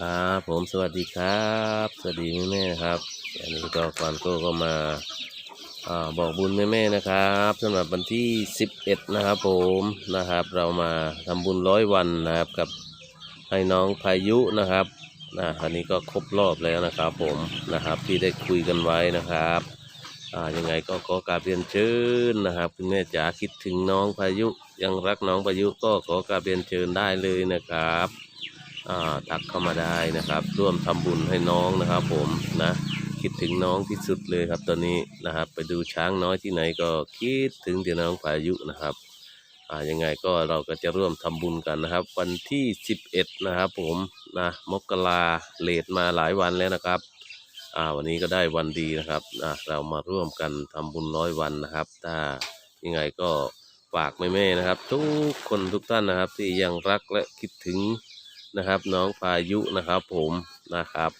ครับผมสวัสดีครับ สวัสดีแม่ๆครับอันนี้ก็ควานโก้ก็มาอบอกบุญแม่ๆนะครับสำหรับวันที่ 11 นะครับผมนะครับ เรามาทำบุญร้อยวันนะครับกับให้น้องพายุนะครับนะอันนี้ก็ครบรอบแล้วนะครับผมนะครับที่ได้คุยกันไว้นะครับอ่ายังไงก็ขอกราบเรียนเชิญนะครับคุณแม่จ๋าคิดถึงน้องพายุ ยังรักน้องพายุก็ขอกราบเรียนเชิญได้เลยนะครับ ทักเข้ามาได้นะครับ ร่วมทำบุญให้น้องนะครับ ผมนะคิดถึงน้องที่สุดเลยครับตอนนี้นะครับ ไปดูช้างน้อยที่ไหนก็คิดถึงแต่น้องพายุนะครับอ่ายังไงก็เราก็จะร่วมทำบุญกันนะครับ วันที่ 11 นะครับผมนะมกราเลทมาหลายวันแล้วนะครับอ่าวันนี้ก็ได้วันดีนะครับอ่าเรามาร่วมกันทำบุญร้อยวันนะครับ ถ้ายังไงก็ฝากแม่ๆนะครับ ทุกคนทุกท่านนะครับ ที่ยังรักและคิดถึง นะครับ น้องพายุนะครับ ผมนะครับ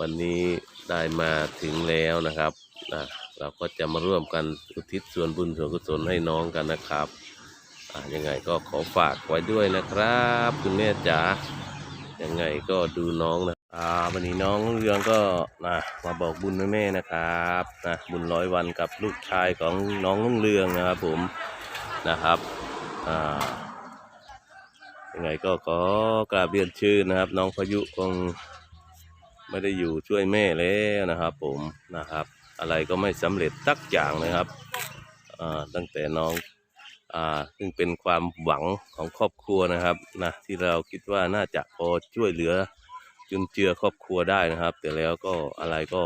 วันนี้ได้มาถึงแล้วนะครับนะเราก็จะมาร่วมกันอุทิศส่วนบุญส่วนกุศลให้น้องกันนะครับอ่ายังไงก็ขอฝากไว้ด้วยนะครับ คุณแม่จ๋ายังไงก็ดูน้องนะอ่าวันนี้น้องเรืองก็นะมาบอกบุญแม่นะครับนะบุญร้อยวันกับลูกชายของน้องลุงเรืองนะครับผมนะครับอ่า ยังไงก็ขอกราบเรียนชื่อนะครับ น้องพายุคงไม่ได้อยู่ช่วยแม่แล้วนะครับ ผมนะครับ อะไรก็ไม่สำเร็จสักอย่างนะครับตั้งแต่น้องอ่าซึ่งเป็นความหวังของครอบครัวนะครับนะที่เราคิดว่าน่าจะพอช่วยเหลือจุนเจือครอบครัวได้นะครับ แต่แล้วก็อะไรก็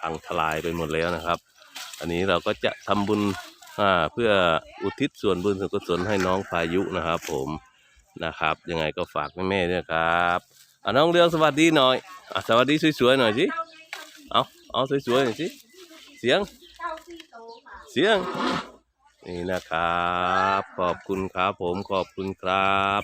พังทลายไปหมดแล้วนะครับ อันนี้เราก็จะทำบุญเพื่ออุทิศส่วนบุญส่วนกุศลให้น้องพายุนะครับ ผม นะครับ ยังไงก็ฝากแม่ๆด้วยครับอะน้องเรืองสวัสดีหน่อยอะสวัสดีสวยๆหน่อยสิเอาเอาสวยๆหน่อยสิเสียงเก้าสี่โตค่ะเสียง นี่นะครับ ขอบคุณครับผมขอบคุณครับ